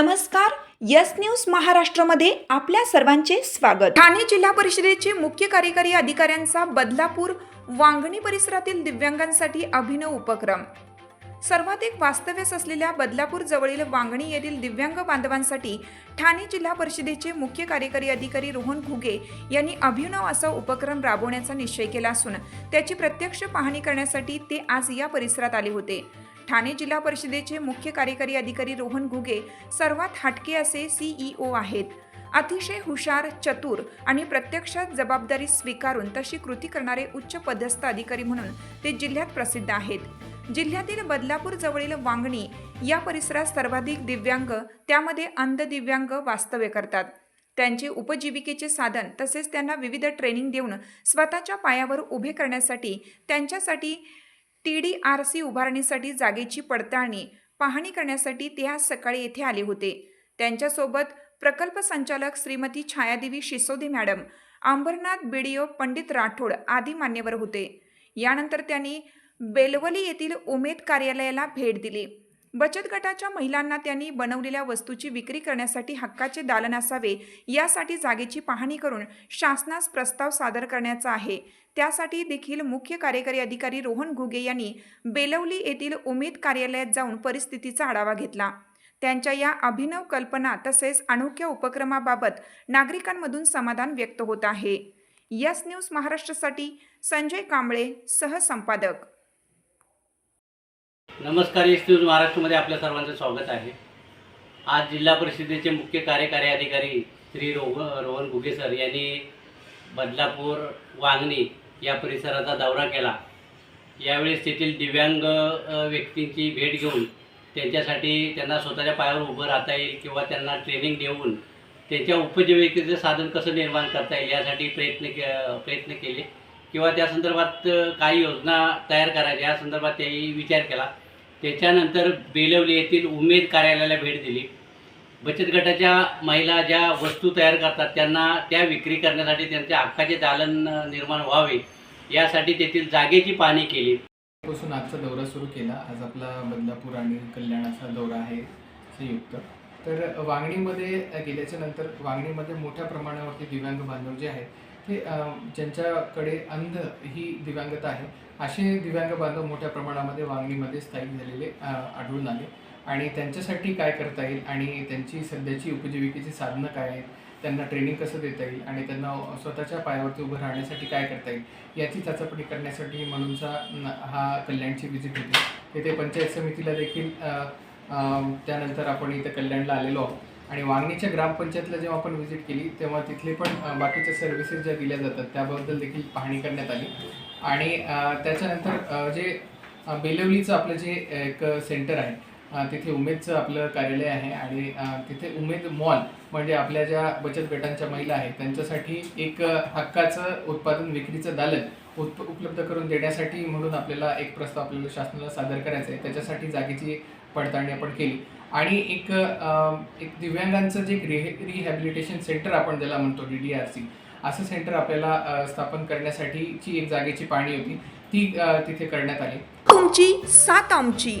नमस्कार yes news महाराष्ट्रामध्ये आपल्या सर्वांचे स्वागत. ठाणे जिल्हा परिषदेचे मुख्य कार्यकारी अधिकाऱ्यांचा बदलापूर वांगणी परिसरातील दिव्यांगांसाठी अभिनव उपक्रम. सर्वाधिक वास्तव्यास असलेल्या बदलापूर जवळील वांगणी येथील दिव्यांग बांधवांसाठी ठाणे जिल्हा परिषदेचे मुख्य कार्यकारी अधिकारी रोहन घुगे यांनी अभिनव असा उपक्रम राबवण्याचा निश्चय केला असून त्याची प्रत्यक्ष पाहणी करण्यासाठी ते आज या परिसरात आले होते. ठाणे जिल्हा परिषदेचे मुख्य कार्यकारी अधिकारी रोहन घुगे सर्वात हटके असे सीईओ आहेत. अतिशय हुशार चतुर आणि प्रत्यक्षात जबाबदारी स्वीकारून तशी कृती करणारे उच्च पदस्थ अधिकारी म्हणून ते जिल्ह्यात प्रसिद्ध आहेत. जिल्ह्यातील बदलापूर जवळील वांगणी या परिसरात सर्वाधिक दिव्यांग त्यामध्ये अंध दिव्यांग वास्तव्य करतात. त्यांचे उपजीविकेचे साधन तसेच त्यांना विविध ट्रेनिंग देऊन स्वतःच्या पायावर उभे करण्यासाठी त्यांच्यासाठी टी डी आर सी उभारणीसाठी जागेची पडताळणी पाहणी करण्यासाठी ते आज सकाळी येथे आले होते. त्यांच्यासोबत प्रकल्प संचालक श्रीमती छायादेवी शिसोदे मॅडम अंबरनाथ बीडीओ पंडित राठोड आदी मान्यवर होते. यानंतर त्यांनी बेलवली येथील उमेद कार्यालयाला भेट दिली. बचत गटाच्या महिलांना त्यांनी बनवलेल्या वस्तूची विक्री करण्यासाठी हक्काचे दालन असावे यासाठी जागेची पाहणी करून शासनास प्रस्ताव सादर करण्याचा आहे. त्यासाठी देखील मुख्य कार्यकारी अधिकारी रोहन घुगे यांनी बेलवली येथील उमेद कार्यालयात जाऊन परिस्थितीचा आढावा घेतला. त्यांच्या या अभिनव कल्पना तसेच अनोख्या उपक्रमाबाबत नागरिकांमधून समाधान व्यक्त होत आहे. यस न्यूज महाराष्ट्रासाठी संजय कांबळे सहसंपादक. नमस्कार एस न्यूज महाराष्ट्रामध्ये आपल्या सर्वांचं स्वागत आहे. आज जिल्हा परिषदेचे मुख्य कार्यकारी अधिकारी श्री रोग रोहन घुगे सर यांनी बदलापूर वांगणी या परिसराचा दौरा केला. यावेळेस तेथील दिव्यांग व्यक्तींची भेट घेऊन त्यांच्यासाठी त्यांना स्वतःच्या पायावर उभं राहता येईल किंवा त्यांना ट्रेनिंग देऊन त्यांच्या उपजीविकेचं साधन कसं निर्माण करता येईल यासाठी प्रयत्न के प्रयत्न केले. किंवा त्या संदर्भात काही योजना तयार करायच्या या संदर्भात त्यांनी विचार केला. त्याच्यानंतर बेलवली येथील उमेद कार्यालयाला भेट दिली. बचत गटाच्या महिला ज्या वस्तू तयार करतात त्यांना त्या विक्री करण्यासाठी त्यांच्या हक्काचे दालन निर्माण व्हावे यासाठी तेथील जागेची पाहणी केली. पासून आजचा दौरा सुरू केला. आज आपला बदलापूर आणि कल्याणाचा दौरा आहे संयुक्त. तर वांगणीमध्ये गेल्याच्यानंतर वांगणीमध्ये मोठ्या प्रमाणावरती दिव्यांग बांधव जे आहेत ते ज्यांच्याकडे अंध ही दिव्यांगता आहे असे दिव्यांग बांधव मोठ्या प्रमाणामध्ये वांगणीमध्ये स्थायिक झालेले आढळून आले. आणि त्यांच्यासाठी काय करता येईल आणि त्यांची सध्याची उपजीविकेची साधनं काय आहेत त्यांना ट्रेनिंग कसं देता येईल आणि त्यांना स्वतःच्या पायावरती उभं राहण्यासाठी काय करता येईल याची चाचपणी करण्यासाठी म्हणूनचा हा कल्याणची व्हिजिट होती. तेथे पंचायत समितीला देखील त्यानंतर आपण इथं कल्याणला आलेलो आहोत. आणि वांगणीच्या ग्रामपंचायतला जेव्हा आपण व्हिजिट केली तेव्हा तिथले पण बाकीच्या सर्व्हिसेस ज्या दिल्या जातात त्याबद्दल देखील पाहणी करण्यात आली. आणि त्याच्यानंतर जे बेलवलीचं आपलं जे एक सेंटर आहे तिथे उमेदचं आपलं कार्यालय आहे आणि तिथे उमेद मॉल म्हणजे आपल्या ज्या बचत गटांच्या महिला आहेत त्यांच्यासाठी एक हक्काचं उत्पादन विक्रीचं दालन उप उपलब्ध करून देण्यासाठी म्हणून आपल्याला एक प्रस्ताव आपल्याला शासनाला सादर करायचा आहे. त्याच्यासाठी जागेची पडताळणी आपण केली. आणि एक एक दिव्यांगांचं जे रिहे रिहॅबिलिटेशन सेंटर आपण ज्याला म्हणतो डी डी आर सी असं सेंटर आपल्याला स्थापन करण्यासाठीची एक जागेची पाहणी होती. ती तिथे करण्यात आली. तुमची सात आमची.